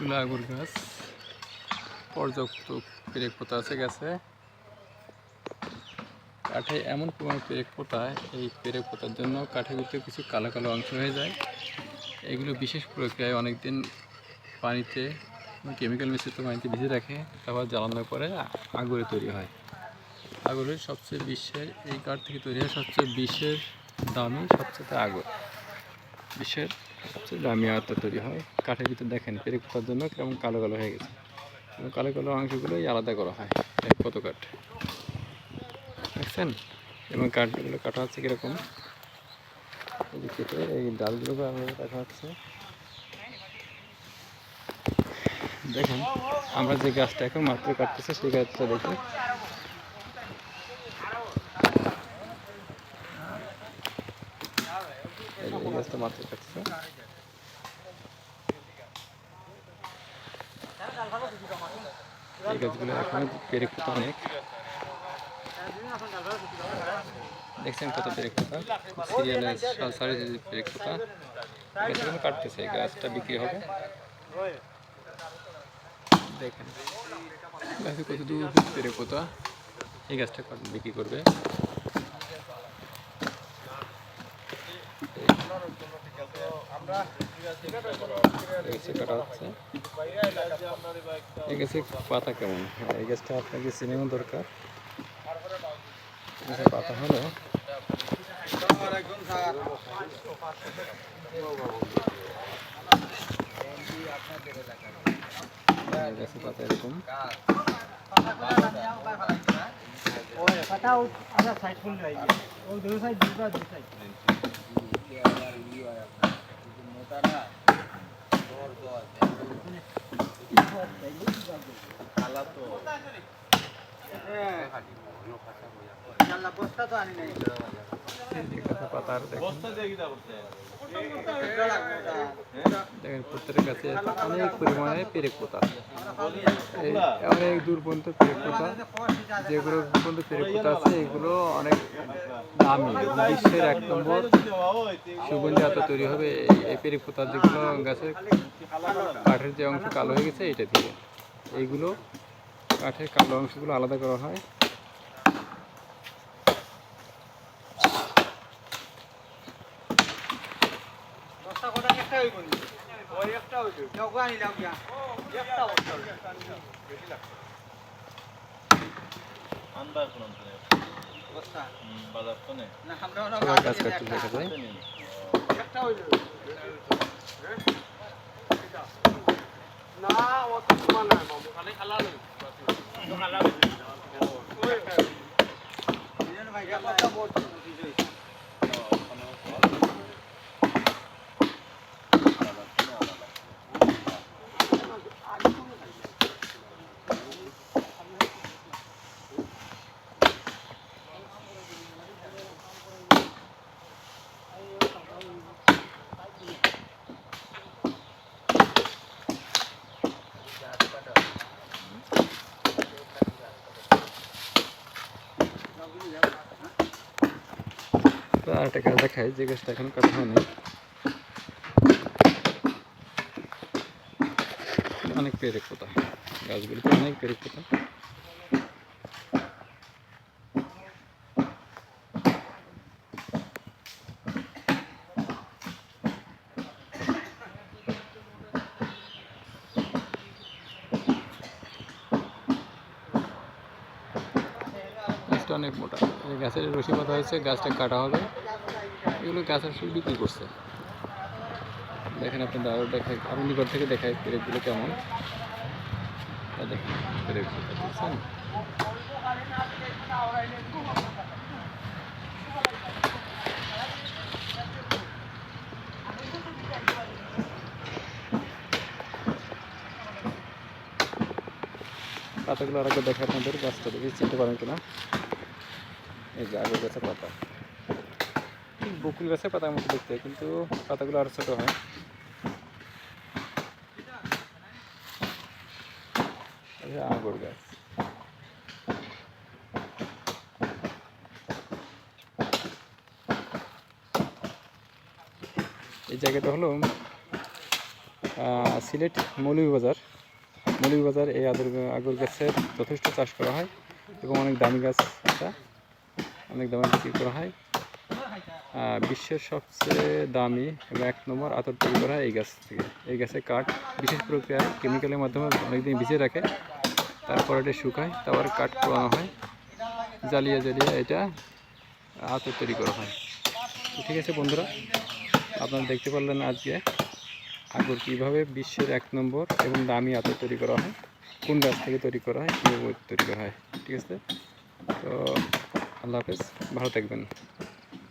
এগুলো আগুর গাছ। পর্যাপ্ত পেরেক পোতা আছে গাছে। কাঠে এমন পরিমাণে পেরেক পোতায় এই পেরেক পোতার জন্য কাঠের ভিতরে কিছু কালো কালো অংশ হয়ে যায়। এগুলো বিশেষ প্রক্রিয়ায় অনেকদিন পানিতে কেমিক্যাল মিশ্রিত পানিতে ভিজে রাখে, তারপর জ্বালানোর পরে আগুরে তৈরি হয়। আগুরের সবচেয়ে বিশ্বের, এই কাঠ থেকে তৈরি হয় সবচেয়ে বিশ্বের দামি, সবচেয়ে আগর। বিশ্বের সবচেয়ে দামি আটটা তৈরি হয়। কাঠের ভিতরে দেখেন পেরেক পোতার জন্য কেমন কালো কালো হয়ে গেছে। কালো কালো অংশগুলোই আলাদা করা হয়, এক কত কাঠ। দেখছেন? এবং কাঠগুলো কাটা হচ্ছে কীরকম? এই যে কেটে এই ডালগুলো কাটা হচ্ছে। দেখুন, আমরা যে গাছটা এখন মাত্র কাটতেছে, সেই গাছটা দেখি যে এই কাটছে এই গাছগুলো এখন পেরেক পোতা অনেক। দেখছেন কত পোতা সিরিয়ালে সারি পেরেক পোতা গাছগুলো কাটতেছে গাছটা বিক্রি হবে। দেখেন, গাছে কত দূর পেরে পোতা এই গাছটা বিক্রি করবে? এই গাছের পাতা কেমন এই গাছটা আপনাকে সিনেমা দরকার পাতা হলো গাছের পাতা এরকম পাতা সাইড ফুল ওই দুটো সাইড দুটো সাইড বস্তা তো আনি নাই। দেখেন। প্রত্যেকের কাছে অনেক পরিমাণে পেরেক পোতা অনেক দূর পর্যন্ত পেরেক পোতা যেগুলো পর্যন্ত পেরেক পোতা আছে, এগুলো অনেক দামি। বিশ্বের এক নম্বর সুগন্ধি আতা তৈরি হবে এই- পেরেক পোতার যেগুলো গাছের কাঠের যে অংশ কালো হয়ে গেছে, এটা দিয়ে। এইগুলো কাঠের কালো অংশগুলো আলাদা করা হয় বস্তা কটা একটা হইব নি ওই একটা হইব কেউ আনিলাম গিয়া একটা বস্তা হইব আন্দাজ কোন বস্তা বাজার তো নেই না আমরা ওরা সবাই কাজ করতে দেখা যায় একটা হইব না অত তোমার না খালি খালা খালা ভাই একটা বোর্ড তো আর একটা গাছ দেখাই, যে গাছটা এখন কাটা হয়নি। অনেক পেরেক পোতা, গাছগুলিতে অনেক পেরেক পোতা। গাছটা অনেক মোটা। এই গাছের রশি পাতা হয়েছে, গাছটা কাটা হবে। এগুলো গাছের রশি বিক্রি করছে। দেখেন আপনার আরও দেখায় আরও নিকট থেকে দেখায় পেরেকগুলো কেমন। দেখেন পাতাগুলো আর একবার দেখে আপনাদের, গাছটা দেখে চিনতে পারেন কিনা। এই যে আগের গাছের পাতা। ঠিক বকুল গাছের পাতার মতো দেখতে, কিন্তু পাতাগুলো আরও ছোট হয়। আগর গাছ। এই জায়গাটা হলো সিলেট মৌলভীবাজার। মৌলভীবাজার এই আদর আগর গাছের যথেষ্ট চাষ করা হয় এবং অনেক দামি গাছ এটা অনেক দামে বিক্রি করা হয়। বিশ্বের সবচেয়ে দামি এবং এক নম্বর আতর তৈরি করা হয় এই গাছ থেকে। এই গাছের কাঠ, বিশেষ প্রক্রিয়ায় কেমিক্যালের মাধ্যমে অনেকদিন ভিজিয়ে রাখে, তারপর এটা শুকায়, তারপর কাঠ পোড়ানো হয়, জ্বালিয়ে জ্বালিয়ে এটা আতর তৈরি করা হয়। ঠিক আছে বন্ধুরা, আপনারা দেখতে পারলেন আজকে আগর কীভাবে বিশ্বের এক নম্বর এবং দামি আতর তৈরি করা হয়, কোন গাছ থেকে তৈরি করা হয়, কীভাবে তৈরি করা হয়। ঠিক আছে? তো আল্লাহ হাফেজ, ভালো থাকবেন।